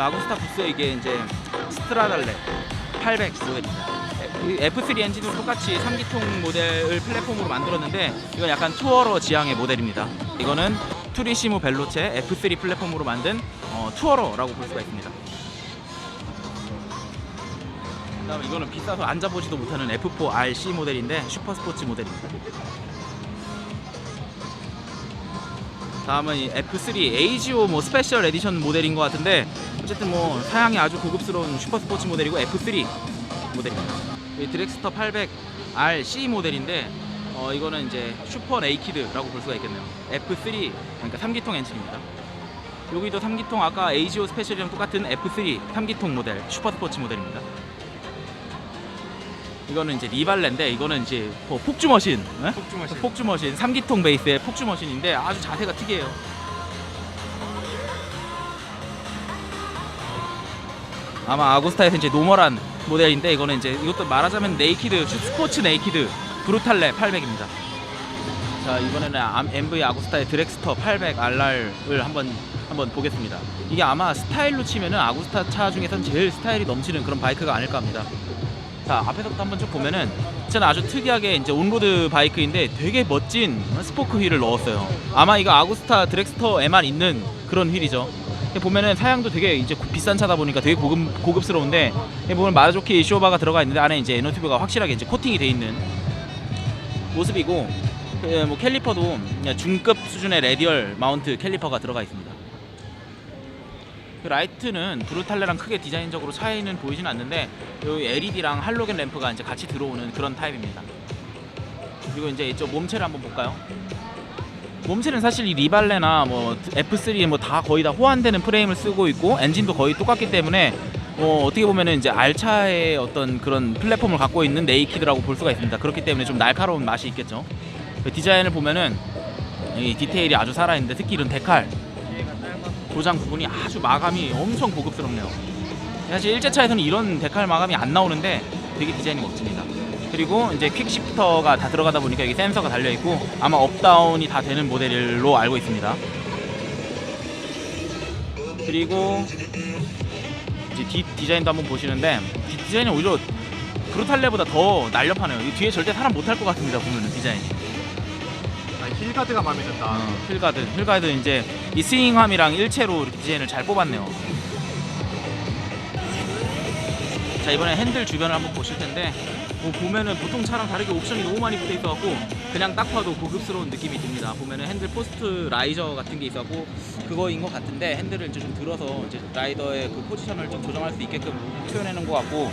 자, 아구스타 부스 이게 이제 스트라달레 800 모델입니다. 이 F3 엔진도 똑같이 3기통 모델을 플랫폼으로 만들었는데 이건 약간 투어러 지향의 모델입니다. 이거는 투리시모 벨로체 F3 플랫폼으로 만든 어, 투어러라고 볼 수가 있습니다. 그다음에 이거는 비싸서 앉아보지도 못하는 F4 RC 모델인데 슈퍼 스포츠 모델입니다. 다음은 이 F3 AGO 뭐 스페셜 에디션 모델인 것 같은데 어쨌든 뭐 사양이 아주 고급스러운 슈퍼 스포츠 모델이고 F3 모델입니다. 이 드렉스터 800 RC 모델인데 어 이거는 이제 슈퍼 네이키드라고 볼 수가 있겠네요. F3 그러니까 3기통 엔진입니다. 여기도 3기통 아까 AGO 스페셜이랑 똑같은 F3 3기통 모델 슈퍼 스포츠 모델입니다. 이거는 이제 리발레인데 이거는 이제 뭐 폭주 머신, 네? 폭주 머신. 폭주 머신 3기통 베이스의 폭주 머신인데 아주 자세가 특이해요. 아마 아구스타에서 이제 노멀한 모델인데 이거는 이제 이것도 말하자면 네이키드 스포츠 네이키드 브루탈레 800입니다. 자 이번에는 암- MV 아구스타의 드렉스터 800 RR을 한번 한번 보겠습니다. 이게 아마 스타일로 치면은 아구스타 차 중에선 제일 스타일이 넘치는 그런 바이크가 아닐까 합니다. 자 앞에서부터 한번 쭉 보면은 저는 아주 특이하게 이제 온로드 바이크인데 되게 멋진 스포크 휠을 넣었어요. 아마 이거 아구스타 드렉스터에만 있는 그런 휠이죠. 보면은 사양도 되게 이제 고- 비싼 차다 보니까 되게 고급 고급스러운데 보면 마르조키 쇼바가 들어가 있는데 안에 이제 에너튜브가 확실하게 이제 코팅이 돼 있는 모습이고 그뭐 캘리퍼도 중급 수준의 레디얼 마운트 캘리퍼가 들어가 있습니다. 그 라이트는 브루탈레랑 크게 디자인적으로 차이는 보이진 않는데 여기 LED랑 할로겐 램프가 이제 같이 들어오는 그런 타입입니다. 그리고 이제 이쪽 몸체를 한번 볼까요? 몸체는 사실 이 리발레나 뭐 F3 뭐다 거의 다 호환되는 프레임을 쓰고 있고 엔진도 거의 똑같기 때문에 뭐 어떻게 보면은 이제 알차의 어떤 그런 플랫폼을 갖고 있는 네이키드라고 볼 수가 있습니다. 그렇기 때문에 좀 날카로운 맛이 있겠죠. 그 디자인을 보면은 이 디테일이 아주 살아있는데 특히 이런 데칼. 도장 부분이 아주 마감이 엄청 고급스럽네요. 사실 일제차에서는 이런 데칼 마감이 안 나오는데 되게 디자인이 멋집니다. 그리고 이제 퀵시프터가 다 들어가다 보니까 여기 센서가 달려 있고 아마 업다운이 다 되는 모델로 알고 있습니다. 그리고 이제 뒷 디자인도 한번 보시는데 뒷 디자인이 오히려 브루탈레보다 더 날렵하네요. 이 뒤에 절대 사람 못 탈 것 같습니다. 보면은 디자인이. 아, 힐가드가 마음에 든다. 어, 휠가드, 휠가드 이제 이 스윙함이랑 일체로 디자인을 잘 뽑았네요. 자 이번에 핸들 주변을 한번 보실 텐데 뭐 보면은 보통 차랑 다르게 옵션이 너무 많이 붙어 있어갖고 그냥 딱 봐도 고급스러운 느낌이 듭니다. 보면은 핸들 포스트 라이저 같은 게 있었고 그거인 것 같은데 핸들을 이제 좀 들어서 이제 라이더의 그 포지션을 좀 조정할 수 있게끔 표현해 놓은 것 같고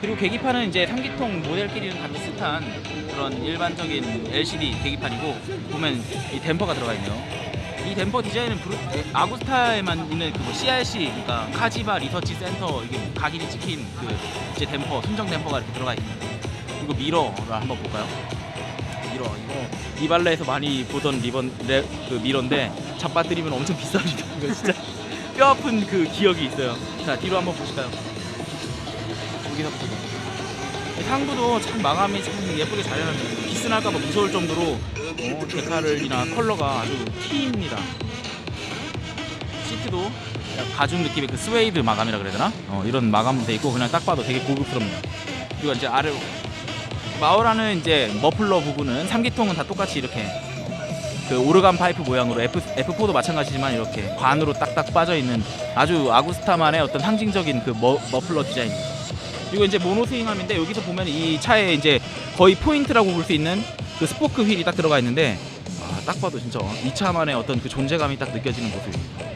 그리고 계기판은 이제 3기통 모델끼리는 다 비슷한 그런 일반적인 LCD 계기판이고 보면 이 댐퍼가 들어가 있네요. 이 댐퍼 디자인은 브루, 에, 아구스타에만 있는 그 뭐 CRC, 그러니까 카지바 리서치 센터 이게 각인이 찍힌 그 이제 댐퍼, 순정 댐퍼가 이렇게 들어가 있습니다. 그리고 미러를 한번 볼까요? 미러 이거 이발레에서 많이 보던 리본 레, 그 미러인데 잡아드리면 엄청 비쌉니다. 이거 진짜 뼈 아픈 그 기억이 있어요. 자 뒤로 한번 보실까요? 여기서부터 상부도 참 마감이 참 예쁘게 잘 해놨네요. 기스날까봐 무서울 정도로 어, 데칼이나 컬러가 아주 T입니다. 시트도 가죽 느낌의 그 스웨이드 마감이라 그래야 되나? 어, 이런 마감도 돼 있고 그냥 딱 봐도 되게 고급스럽네요. 그리고 이제 아래로 마우라는 이제 머플러 부분은 3기통은 다 똑같이 이렇게 그 오르간 파이프 모양으로 F, F4도 마찬가지지만 이렇게 관으로 딱딱 빠져 있는 아주 아구스타만의 어떤 상징적인 그 머, 머플러 디자인입니다. 그리고 이제 모노 스윙함인데 여기서 보면 이 차에 이제 거의 포인트라고 볼 수 있는 그 스포크 휠이 딱 들어가 있는데 아, 딱 봐도 진짜 이 차만의 어떤 그 존재감이 딱 느껴지는 모습입니다.